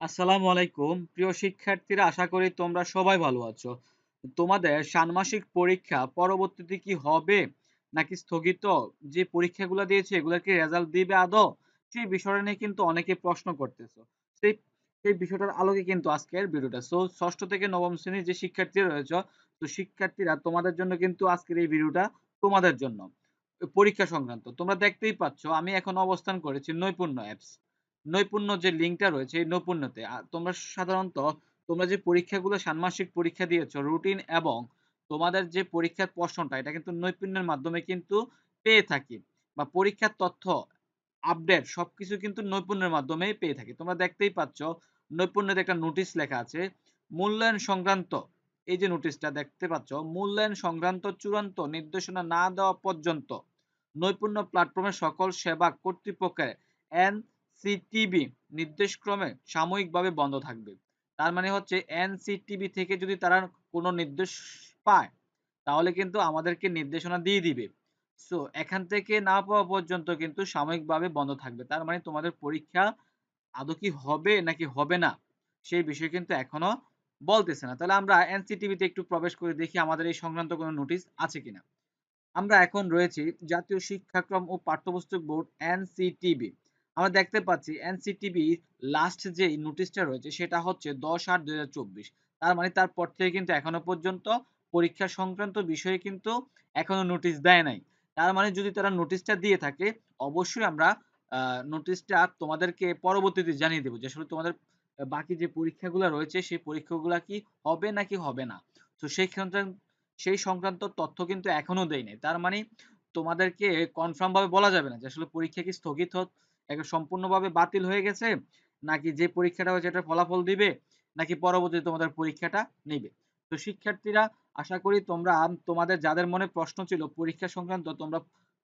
আসসালামু আলাইকুম। প্রিয় শিক্ষার্থীরা, আশা করি তোমরা সবাই ভালো আছো। তোমাদের ষান্মাসিক পরীক্ষা পরবর্তীতে কি হবে নাকি স্থগিত? যে পরীক্ষাগুলো দিয়েছে, এগুলা কি রেজাল্ট দিবে আদৌ? সেই বিষয়টা নিয়ে কিন্তু অনেকে প্রশ্ন করতেছো। সেই সেই বিষয়টার আলোকে কিন্তু আজকের ভিডিওটা। সো, ষষ্ঠ থেকে নবম শ্রেণির যে শিক্ষার্থী রয়েছে, তো শিক্ষার্থীরা, তোমাদের জন্য কিন্তু আজকের এই ভিডিওটা তোমাদের জন্য। পরীক্ষা সংক্রান্ত। তোমরা দেখতেই পাচ্ছ, আমি এখন অবস্থান করেছি নৈপুণ্য অ্যাপস নৈপুণ্য যে লিঙ্কটা রয়েছে এই নৈপুণ্যতে। তোমরা সাধারণত তোমরা যে পরীক্ষাগুলো ষান্মাসিক পরীক্ষা দিয়েছ রুটিন এবং তোমাদের যে পরীক্ষার প্রশ্নটা এটা কিন্তু নৈপুণ্যের মাধ্যমে কিন্তু পেয়ে থাকি বা পরীক্ষার তথ্য আপডেট সবকিছু কিন্তু নৈপুণ্যের মাধ্যমে পেয়ে থাকি। তোমরা দেখতেই পাচ্ছ নৈপুণ্যতে একটা নোটিশ লেখা আছে, মূল্যায়ন সংক্রান্ত। এই যে নোটিশটা দেখতে পাচ্ছ, মূল্যায়ন সংক্রান্ত চূড়ান্ত নির্দেশনা না দেওয়া পর্যন্ত নৈপুণ্য প্ল্যাটফর্মের সকল সেবা কর্তৃপক্ষের এন সিটিবি নির্দেশক্রমে সাময়িকভাবে বন্ধ থাকবে। তার মানে হচ্ছে এনসিটিবি থেকে যদি তারা কোনো নির্দেশ পায়, তাহলে কিন্তু আমাদেরকে নির্দেশনা দিয়ে দিবে। সো এখান থেকে না পাওয়া পর্যন্ত কিন্তু সাময়িকভাবে বন্ধ থাকবে। তার মানে তোমাদের পরীক্ষা আদৌ কি হবে নাকি হবে না, সেই বিষয়ে কিন্তু এখনও বলতেছে না। তাহলে আমরা এনসিটিভিতে একটু প্রবেশ করে দেখি আমাদের এই সংক্রান্ত কোনো নোটিশ আছে কিনা। আমরা এখন রয়েছি জাতীয় শিক্ষাক্রম ও পাঠ্যপুস্তক বোর্ড এনসিটিবি। আমরা দেখতে পাচ্ছি এনসিটিভি লাস্ট যে নোটিশটা রয়েছে, সেটা হচ্ছে দশ আট দুই তার মানে তারপর থেকে কিন্তু এখনও পর্যন্ত পরীক্ষা সংক্রান্ত বিষয়ে কিন্তু এখনও নোটিশ দেয় নাই। তার মানে যদি তারা নোটিশটা দিয়ে থাকে, অবশ্যই আমরা নোটিশটা তোমাদেরকে পরবর্তীতে জানিয়ে দেবো যে আসলে তোমাদের বাকি যে পরীক্ষাগুলো রয়েছে, সেই পরীক্ষাগুলো কি হবে নাকি হবে না? তো সেই সেই সংক্রান্ত তথ্য কিন্তু এখনও দেয় নাই। তার মানে তোমাদেরকে কনফার্ম ভাবে বলা যাবে না যে আসলে পরীক্ষা কি স্থগিত একটা সম্পূর্ণভাবে বাতিল হয়ে গেছে? নাকি যে পরীক্ষাটা হয়েছে এটার ফলাফল দিবে? নাকি পরবর্তীতে তোমাদের পরীক্ষাটা নেবে? তো শিক্ষার্থীরা, আশা করি তোমরা তোমাদের যাদের মনে প্রশ্ন ছিল পরীক্ষা সংক্রান্ত, তোমরা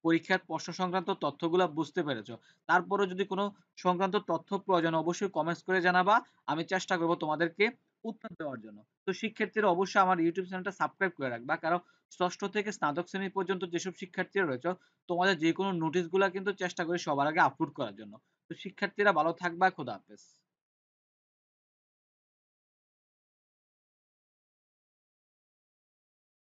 পরীক্ষার প্রশ্ন সংক্রান্ত তথ্যগুলো বুঝতে পেরেছ। তারপরে যদি কোনো সংক্রান্ত তথ্য প্রয়োজন, অবশ্যই কমেন্টস করে জানাবা। আমি চেষ্টা করব তোমাদেরকে উত্তর দেওয়ার জন্য। তো শিক্ষার্থীরা, অবশ্যই আমার ইউটিউব চ্যানেলটা সাবস্ক্রাইব করে রাখবা। কারণ ষষ্ঠ থেকে স্নাতক শ্রেণি পর্যন্ত যেসব শিক্ষার্থীরা রয়েছে, তোমাদের যে কোনো নোটিশগুলো কিন্তু চেষ্টা করি সবার আগে আপলোড করার জন্য। তো শিক্ষার্থীরা ভালো থাকবা, খোদা হাফেজ।